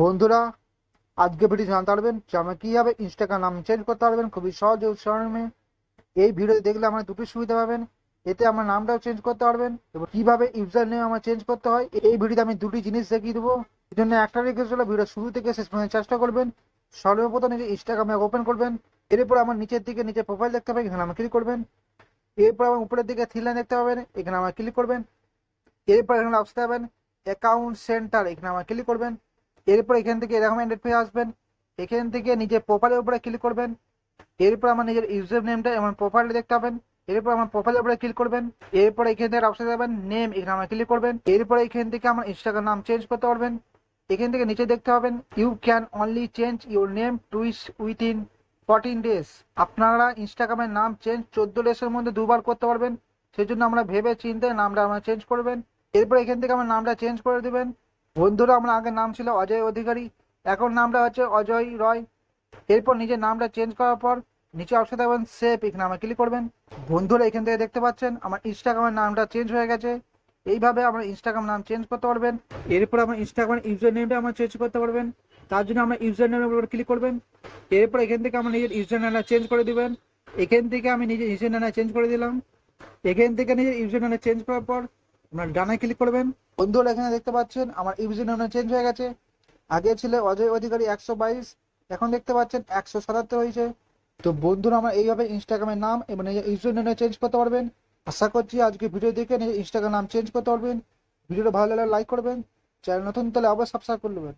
বন্ধুরা, আজকে ভিডিও জানতে পারবেন যে আমরা কীভাবে ইনস্টাগ্রাম নাম চেঞ্জ করতে পারবেন। খুবই সহজে উচ্চারণে এই ভিডিও দেখলে আমরা দুটো সুবিধা পাবেন। এতে আমার নামটাও চেঞ্জ করতে পারবেন এবং কীভাবে ইউজার নেম আমার চেঞ্জ করতে হয়, এই ভিডিওতে আমি দুটি জিনিস দেখিয়ে দেবো। এই জন্য একটা রিকোয়েস্ট হলো ভিডিও শুরু থেকে শেষ পর্যন্ত চেষ্টা করবেন। সর্বপ্রথম নিজে ইনস্টাগ্রামে ওপেন করবেন। এরপর আমার নিচের দিকে নিচে প্রোফাইল দেখতে পাবেন, এখানে আমার ক্লিক করবেন। এরপর আমার উপরের দিকে থ্রি লাইন দেখতে পাবেন, এখানে আমার ক্লিক করবেন। এরপর এখানে অপশন পাবেন অ্যাকাউন্ট সেন্টার এখানে আমার ক্লিক করবেন। এরপর এখান থেকে এরকম এন্ডেড পেয়ে আসবেন। এখান থেকে নিজের প্রোফাইলের উপরে ক্লিক করবেন। এরপর আমার নিজের ইউজার নেমটা আমার প্রোফাইলে দেখতে পাবেন। এরপর আমার প্রোফাইলের উপরে ক্লিক করবেন। এরপর এখান থেকে অপশন যাবেন নেম এখানে আমার ক্লিক করবেন। এরপর এখান থেকে আমার ইনস্টাগ্রাম নাম চেঞ্জ করতে পারবেন। এখান থেকে নিচে দেখতে পাবেন you can only change your name twice within fourteen days আপনারা ইনস্টাগ্রামের নাম চেঞ্জ চোদ্দ ডেজের মধ্যে দুবার করতে পারবেন। সেই জন্য আমরা ভেবে চিন্তে নামটা আমরা চেঞ্জ করবেন। এরপর এখান থেকে আমার নামটা চেঞ্জ করে দেবেন। বন্ধুরা, আমার আগের নাম ছিল অজয় অধিকারী, এখন নামটা হচ্ছে অজয় রয়। এরপর নিজের নামটা চেঞ্জ করার পর নিচে অপশন দেবেন সেভ এখানে আমার ক্লিক করবেন। বন্ধুরা, এখান থেকে দেখতে পাচ্ছেন আমার ইনস্টাগ্রামের নামটা চেঞ্জ হয়ে গেছে। এইভাবে আমরা ইনস্টাগ্রাম নাম চেঞ্জ করতে পারবেন। এরপর আমার ইনস্টাগ্রামের ইউজার নেমটা আমার চেঞ্জ করতে পারবেন। তার জন্য আমরা ইউজার নেমের উপর ক্লিক করবেন। এরপর এখান থেকে আমার নিজের ইউজার নেমটা চেঞ্জ করে দিবেন। এখান থেকে আমি নিজের ইউজার নেমটা চেঞ্জ করে দিলাম। এখান থেকে নিজের ইউজার নেমটা চেঞ্জ করার পর আপনার ডানায় ক্লিক করবেন। বন্ধুরা, এখানে দেখতে পাচ্ছেন, আমার ইউজার নেমটা চেঞ্জ হয়ে গেছে। আগে ছিল অজয় অধিকারী একশো বাইশ, এখন দেখতে পাচ্ছেন একশো সাতাত্তর হয়েছে। তো বন্ধুরা, আমার এইভাবে ইনস্টাগ্রামের নাম এবং নিজের ইউজার নেমটা চেঞ্জ করতে পারবেন। আশা করছি আজকে ভিডিও দেখে নিজের ইনস্টাগ্রাম নাম চেঞ্জ করতে পারবেন। ভিডিওটা ভালো লাগলে লাইক করবেন। চ্যানেল নতুন তাহলে আবার সাবস্ক্রাইব করে নেবেন।